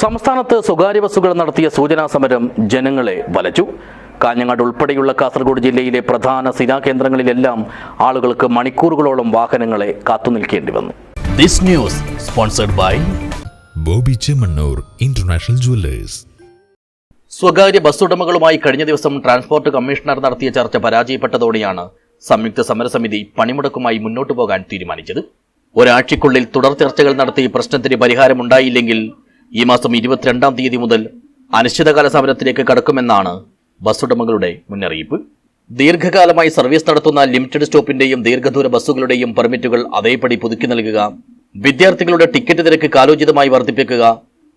സംസ്ഥാനത്ത് സ്വകാര്യ ബസ്സുകൾ നടത്തിയ സൂചനാ സമരം ജനങ്ങളെ വലച്ചു. കാഞ്ഞങ്ങാട് ഉൾപ്പെടെയുള്ള കാസർഗോഡ് ജില്ലയിലെ പ്രധാന സ്ഥിരാകേന്ദ്രങ്ങളിലെല്ലാം ആളുകൾക്ക് മണിക്കൂറുകളോളം വാഹനങ്ങളെ കാത്തുനിൽക്കേണ്ടി വന്നു. This news sponsored by Boby Chemmanur international jewellers. സ്വകാര്യ ബസ് ഉടമകളുമായി കഴിഞ്ഞ ദിവസം ട്രാൻസ്പോർട്ട് കമ്മീഷണർ നടത്തിയ ചർച്ച പരാജയപ്പെട്ടതോടെയാണ് സംയുക്ത സമരസമിതി പണിമുടക്കുമായി മുന്നോട്ടു പോകാൻ തീരുമാനിച്ചത്. ഒരാഴ്ചയ്ക്കുള്ളിൽ തുടർ ചർച്ചകൾ നടത്തി പ്രശ്നത്തിന് പരിഹാരമുണ്ടായില്ലെങ്കിൽ ഈ മാസം ഇരുപത്തിരണ്ടാം തീയതി മുതൽ അനിശ്ചിതകാല സമരത്തിലേക്ക് കടക്കുമെന്നാണ് ബസ് ഉടമകളുടെ മുന്നറിയിപ്പ്. ദീർഘകാലമായി സർവീസ് നടത്തുന്ന ലിമിറ്റഡ് സ്റ്റോപ്പിന്റെയും ദീർഘദൂര ബസ്സുകളുടെയും പെർമിറ്റുകൾ അതേപടി പുതുക്കി നൽകുക വിദ്യാർത്ഥികളുടെ ടിക്കറ്റ് നിരക്ക് കാലോചിതമായി വർദ്ധിപ്പിക്കുക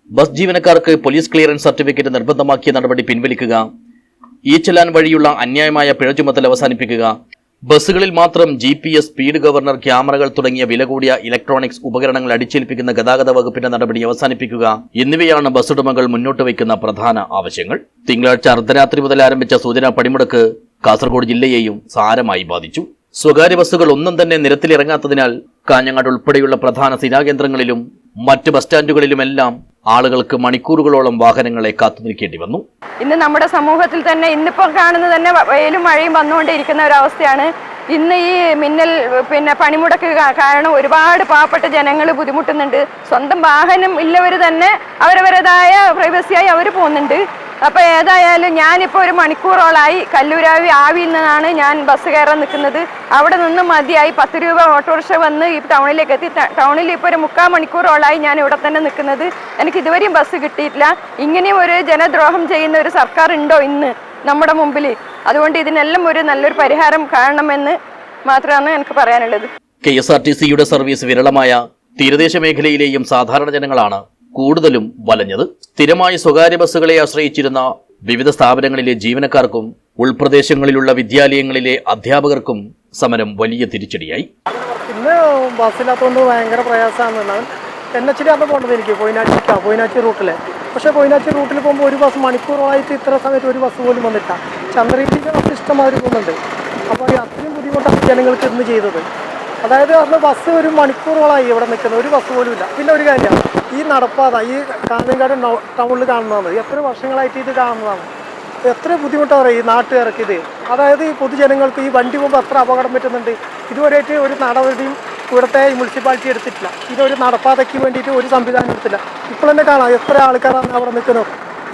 ബസ് ജീവനക്കാർക്ക് പോലീസ് ക്ലിയറൻസ് സർട്ടിഫിക്കറ്റ് നിർബന്ധമാക്കിയ നടപടി പിൻവലിക്കുക ഈ ചെല്ലാൻ വഴിയുള്ള അന്യായമായ പിഴ ചുമതല അവസാനിപ്പിക്കുക ബസ്സുകളിൽ മാത്രം G P S speed governor ക്യാമറകൾ തുടങ്ങിയ വില കൂടിയ ഇലക്ട്രോണിക്സ് ഉപകരണങ്ങൾ അടിച്ചേൽപ്പിക്കുന്ന ഗതാഗത വകുപ്പിന്റെ നടപടി അവസാനിപ്പിക്കുക എന്നിവയാണ് ബസ് ഉടമകൾ മുന്നോട്ട് വയ്ക്കുന്ന പ്രധാന ആവശ്യങ്ങൾ. തിങ്കളാഴ്ച അർദ്ധരാത്രി മുതൽ ആരംഭിച്ച സൂചനാ പണിമുടക്ക് കാസർഗോഡ് ജില്ലയെയും സാരമായി ബാധിച്ചു. സ്വകാര്യ ബസ്സുകൾ ഒന്നും തന്നെ നിരത്തിലിറങ്ങാത്തതിനാൽ കാഞ്ഞങ്ങാട് ഉൾപ്പെടെയുള്ള പ്രധാന സ്ഥിരാകേന്ദ്രങ്ങളിലും മറ്റ് ബസ് സ്റ്റാൻഡുകളിലുമെല്ലാം ആളുകൾക്ക് മണിക്കൂറുകളോളം വാഹനങ്ങളെ കാത്തുനിൽക്കേണ്ടി വന്നു. ഇന്ന് നമ്മുടെ സമൂഹത്തിൽ തന്നെ ഇന്നിപ്പോൾ കാണുന്നത് തന്നെ വെയിലും മഴയും വന്നുകൊണ്ടിരിക്കുന്ന ഒരു അവസ്ഥയാണ്. ഇന്ന് ഈ മിന്നൽ പിന്നെ പണിമുടക്ക് കാരണം ഒരുപാട് പാവപ്പെട്ട ജനങ്ങൾ ബുദ്ധിമുട്ടുന്നുണ്ട്. സ്വന്തം വാഹനം ഇല്ലവർ തന്നെ അവരവരുടേതായ പ്രൈവസിയായി അവർ പോകുന്നുണ്ട്. അപ്പോൾ ഏതായാലും ഞാനിപ്പോൾ ഒരു മണിക്കൂറോളായി കല്ലൂരാവി ആവിയിൽ നിന്നാണ് ഞാൻ ബസ് കയറാൻ നിൽക്കുന്നത്. അവിടെ നിന്ന് മതിയായി പത്ത് രൂപ ഓട്ടോറിക്ഷ വന്ന് ഈ ടൗണിലേക്ക് എത്തി. ടൗണിൽ ഇപ്പോൾ ഒരു മുക്കാൽ മണിക്കൂറോളായി ഞാൻ ഇവിടെ തന്നെ നിൽക്കുന്നത്. എനിക്ക് ഇതുവരെയും ബസ് കിട്ടിയിട്ടില്ല. ഇങ്ങനെയും ഒരു ജനദ്രോഹം ചെയ്യുന്ന ഒരു സർക്കാർ ഉണ്ടോ ഇന്ന് നമ്മുടെ മുമ്പിൽ അതുകൊണ്ട് ഇതിനെല്ലാം ഒരു നല്ലൊരു പരിഹാരം കാണണമെന്ന് മാത്രമാണ് എനിക്ക് പറയാനുള്ളത്. കെ എസ് ആർ ടി സിയുടെ സർവീസ് വിരളമായ തീരദേശ മേഖലയിലെയും സാധാരണ ജനങ്ങളാണ് കൂടുതലും വലഞ്ഞത്. സ്ഥിരമായി സ്വകാര്യ ബസ്സുകളെ ആശ്രയിച്ചിരുന്ന വിവിധ സ്ഥാപനങ്ങളിലെ ജീവനക്കാർക്കും ഉൾപ്രദേശങ്ങളിലുള്ള വിദ്യാലയങ്ങളിലെ അധ്യാപകർക്കും സമരം വലിയ തിരിച്ചടിയായി. ഇന്ന് ബസ്സില്ലാത്തതുകൊണ്ട് ഭയങ്കര പ്രയാസമാണ്. എൻ എച്ചിലാണ് പോകേണ്ടത് എനിക്ക് കൊയിനാച്ചി റൂട്ടിൽ പക്ഷേ കൊയിനാച്ചി റൂട്ടിൽ പോകുമ്പോൾ ഒരു ബസ് മണിക്കൂറായിട്ട് ഇത്ര സമയത്ത് ഒരു ബസ് പോലും വന്നിട്ടാണ് ചന്ദ്രഗിരിക്ക് ബസ് ഇഷ്ടമാതിരി പോകുന്നുണ്ട്. അപ്പോൾ അത്രയും ബുദ്ധിമുട്ടാണ് ജനങ്ങൾക്ക് ഇന്ന് ചെയ്തത്. അതായത് അന്ന് ബസ് ഒരു മണിക്കൂറോളായി ഇവിടെ നിൽക്കുന്നത്. ഒരു ബസ് പോലും ഇല്ല. പിന്നെ ഒരു കാര്യം ഈ നടപ്പാത ഈ കാഞ്ഞങ്ങാട് ടൗണിൽ കാണുന്നതാണ്. എത്ര വർഷങ്ങളായിട്ട് ഇത് കാണുന്നതാണ്. എത്ര ബുദ്ധിമുട്ടാണ് ഈ നാട്ടുകാർക്ക് ഇത്. അതായത് ഈ പൊതുജനങ്ങൾക്ക് ഈ വണ്ടി പോകുമ്പോൾ എത്ര അപകടം പറ്റുന്നുണ്ട്. ഇതുവരെയായിട്ട് ഒരു നടപടിയും ഇവിടുത്തെ മുനിസിപ്പാലിറ്റി എടുത്തിട്ടില്ല. ഇതൊരു നടപ്പാതയ്ക്ക് വേണ്ടിയിട്ട് ഒരു സംവിധാനം എടുത്തില്ല. ഇപ്പോൾ തന്നെ കാണാം എത്ര ആൾക്കാരാണ് അവിടെ നിൽക്കുന്നത്.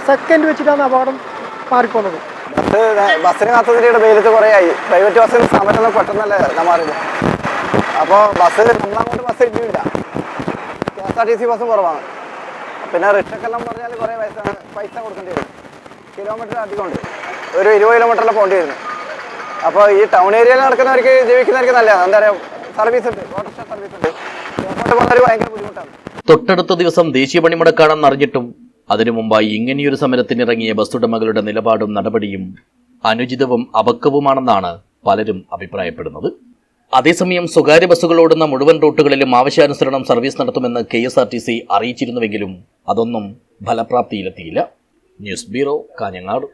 സെക്കൻഡ് വെച്ചിട്ടാണ് അപകടം മാറിപ്പോകുന്നത്. ബസ് ബസ്സിന് കാത്തതിരിയുടെ വെയിലത്ത് കുറേ ആയി. പ്രൈവറ്റ് ബസ്സിന് സമരം പെട്ടെന്നല്ലേ മാറിയത്. അപ്പോൾ ബസ് നമ്മളങ്ങോട്ട് ബസ് ഇല്ല K S R T C bus കുറവാണ്. പിന്നെ റിക്ഷക്കെല്ലാം പറഞ്ഞാൽ കുറേ പൈസ പൈസ കൊടുക്കേണ്ടി വരും. കിലോമീറ്റർ അധികമുണ്ട്. ഒരു ഇരുപത് കിലോമീറ്ററിൽ പോകേണ്ടി വരുന്നു അപ്പോൾ ഈ ടൗൺ ഏരിയയിൽ നടക്കുന്നവർക്ക് ജീവിക്കുന്നവർക്ക് നല്ലതാണ് എന്താ പറയുക സർവീസ് ഉണ്ട്. ഓട്ടോറിക്ഷ സർവീസ് ഉണ്ട്. അങ്ങോട്ട് പോകുന്നവർ ഭയങ്കര ബുദ്ധിമുട്ടാണ്. തൊട്ടടുത്ത ദിവസം ദേശീയ പണിമുടക്കാണെന്ന് അറിഞ്ഞിട്ടും അതിനു മുമ്പായി ഇങ്ങനെയൊരു സമരത്തിനിറങ്ങിയ ബസ് ഉടമകളുടെ നിലപാടും നടപടിയും അനുചിതവും അപക്വവുമാണെന്നാണ് പലരും അഭിപ്രായപ്പെടുന്നത്. അതേസമയം സ്വകാര്യ ബസ്സുകൾ ഓടുന്ന മുഴുവൻ റൂട്ടുകളിലും ആവശ്യാനുസരണം സർവീസ് നടത്തുമെന്ന് K S R T C അറിയിച്ചിരുന്നുവെങ്കിലും അതൊന്നും ഫലപ്രാപ്തിയിലെത്തിയില്ല. News bureau Kanhangad.